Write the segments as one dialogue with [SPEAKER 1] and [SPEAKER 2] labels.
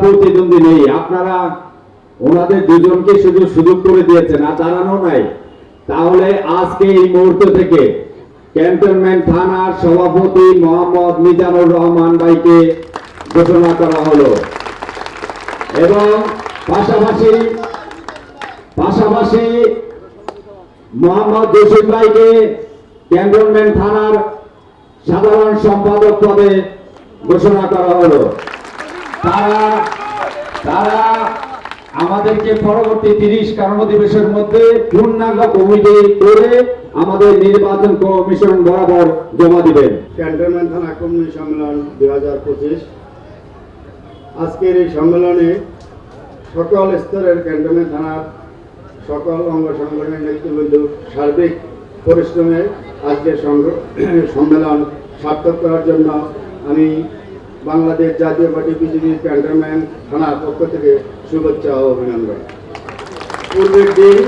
[SPEAKER 1] প্রতিদ্বন্দ্বী নেই। আপনারা ওনাদের দুজনকে শুধু সুযোগ করে দিয়েছেন, আর দাঁড়ানো নাই। তাহলে আজকে এই মুহূর্ত থেকে ক্যান্টনমেন্ট থানার সভাপতি মোহাম্মদ মিজানুর রহমান ভাইকে ঘোষণা করা হলো। এবং পাশাপাশি পাশাপাশি মোহাম্মদ জসিম ভাইকে ক্যান্টনমেন্ট থানার সাধারণ সম্পাদক পদে ঘোষণা করা হলো। তারা তারা আমাদেরকে পরবর্তী তিরিশ কর্মদিবসের মধ্যে পূর্ণাঙ্গ কমিটি করে আমাদের নির্বাচন কমিশন বরাবর জমা দিবেন।
[SPEAKER 2] ক্যান্টনমেন্ট থানা কর্মী সম্মেলন দুই হাজার পঁচিশ। আজকের এই সম্মেলনে সকল স্তরের ক্যান্টনমেন্ট থানার সকল অঙ্গ সংগঠনের নেতৃবৃন্দ সার্বিক পরিশ্রমে আজকের সম্মেলন সার্থক করার জন্য আমি বাংলাদেশ জাতীয় পার্টি বিজেপি ক্যান্টনমেন্ট থানার পক্ষ থেকে শুভেচ্ছা ও অভিনন্দন। পূর্বের দিন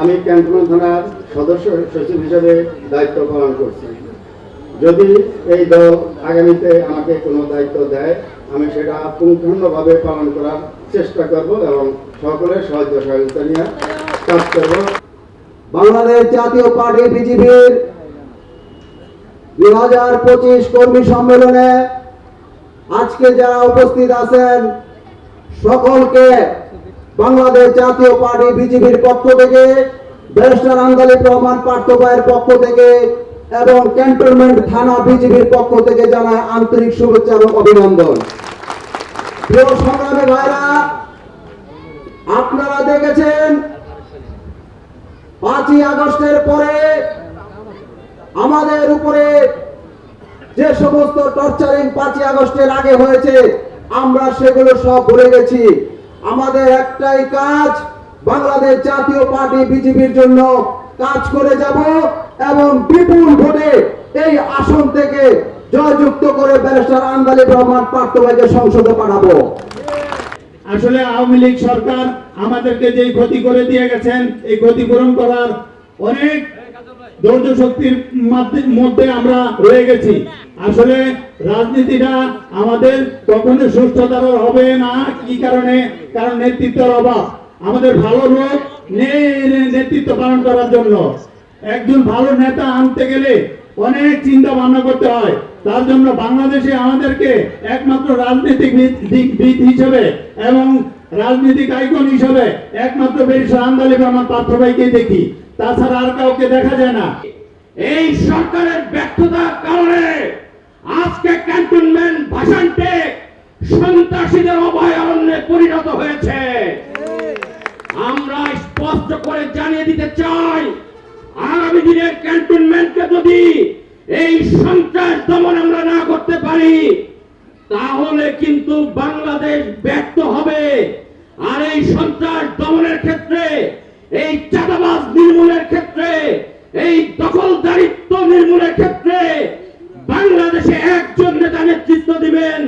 [SPEAKER 2] আমি ক্যান্টনমেন্ট থানার সদস্য সচিব হিসেবে দায়িত্ব পালন করছি। যদি এই দল আগামীতে আমাকে কোনো দায়িত্ব দেয়, আমি সেটা পুঙ্খানুভাবে পালন করার চেষ্টা করব এবং সকলের সাহায্য সহযোগিতা নিয়ে কাজ করব।
[SPEAKER 3] বাংলাদেশ জাতীয় পার্টি বিজেপির দুই হাজার পঁচিশ কর্মী সম্মেলনে আজকে যারা উপস্থিত আছেন, সকলকে বাংলাদেশ জাতীয় পার্টি বিজেপির পক্ষ থেকে, ব্যারিস্টার আন্দালিক রহমান পার্থবাইয়ের পক্ষ থেকে এবং ক্যান্টনমেন্ট থানা বিজেপির পক্ষ থেকে জানায় আন্তরিক শুভেচ্ছা এবং অভিনন্দন। প্রিয় সংগ্রামী ভাইরা, আপনারা দেখেছেন, পাঁচই আগস্টের পরে আমাদের উপরে যে সমস্ত টর্চারিং পাঁচই আগস্টের আগে হয়েছে, আমরা সেগুলো সব ভুলে গেছি। আমাদের একটাই কাজ, বাংলাদেশ জাতীয় পার্টি বিজেপির জন্য কাজ করে যাব এবং বিপুল ভোটে এই আসন থেকে জয়যুক্ত করে ব্যারিস্টার আন্দালিব রহমান পার্থভাইকে সংসদে পাঠাবো।
[SPEAKER 4] আসলে আওয়ামী লীগ সরকার আমাদেরকে যে ক্ষতি করে দিয়ে গেছেন, এই ক্ষতিপূরণ করার অনেক ধৈর্য শক্তির মাধ্যে- আমরা রয়ে গেছি। আসলে রাজনীতিটা আমাদের কখনো সুস্থতার হবে না। কি কারণে? কারণ নেতৃত্বের অভাব। আমাদের ভালো লোক নেই নেতৃত্ব পালন করার জন্য। একজন ভালো নেতা আনতে গেলে অনেক চিন্তা ভাবনা করতে হয়। তার জন্য বাংলাদেশে আমাদেরকে একমাত্র রাজনৈতিক দিক হিসেবে এবং রাজনৈতিক আইকন হিসেবে একমাত্র বেরিশাল আন্দালিব আমার পার্থ ভাইকে দেখি। তাছাড়া আর কাউকে দেখা যায় না।
[SPEAKER 5] এই সরকারের ব্যর্থতার কারণে আজকে ক্যান্টনমেন্ট ভাষান্টে সন্ত্রাসীদের অভয়ারণ্যে পরিণত হয়েছে। আমরা স্পষ্ট করে জানিয়ে দিতে চাই, আগামী দিনের ক্যান্টনমেন্টকে যদি এই সন্ত্রাস দমন আমরা না করতে পারি, তাহলে কিন্তু বাংলাদেশ ব্যর্থ হবে। আর এই সন্ত্রাস দমনের ক্ষেত্রে, এই চাঁদাবাজ নির্মূলের ক্ষেত্রে, এই দখল দখলদারিত্ব নির্মূলের ক্ষেত্রে বাংলাদেশে একজন নেতা নেতৃত্ব দিবেন।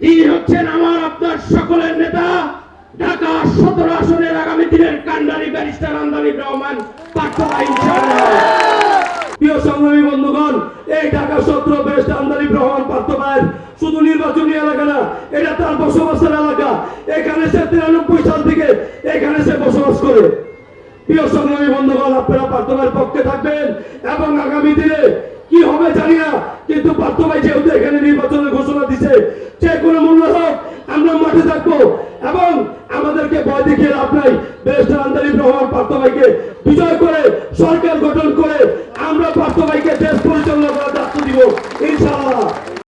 [SPEAKER 5] তিনি হচ্ছেন আমার, আপনার সকলের নেতা। ঢাকা সতেরো আসনের আগামী দিনের কান্ডারি ব্যারিস্টার আন্দালি রহমান
[SPEAKER 4] প্রিয় সংগ্রামী বন্ধুগণ, এই ঢাকা সত্র বেস্ট আন্দালিব রহমান পার্থ শুধু নির্বাচনী এলাকা না, এটা তার বসবাসের এলাকা। এখানে সে তিরানব্বই থেকে এখানে সে বসবাস করে। প্রিয় সংগ্রামী বন্ধুগণ, আপনারা পার্থভাইয়ের পক্ষে থাকবেন এবং আগামী দিনে কি হবে জানি না, কিন্তু পার্থবাই যেহেতু এখানে নির্বাচনের ঘোষণা দিছে, যে কোনো মূল্য হোক আমরা মাঠে থাকব এবং আমাদেরকে ভয় দেখিয়ে লাভ নাই। বেস্ট আন্দালিব রহমান পার্থ ভাইকে বিজয় করে সরকার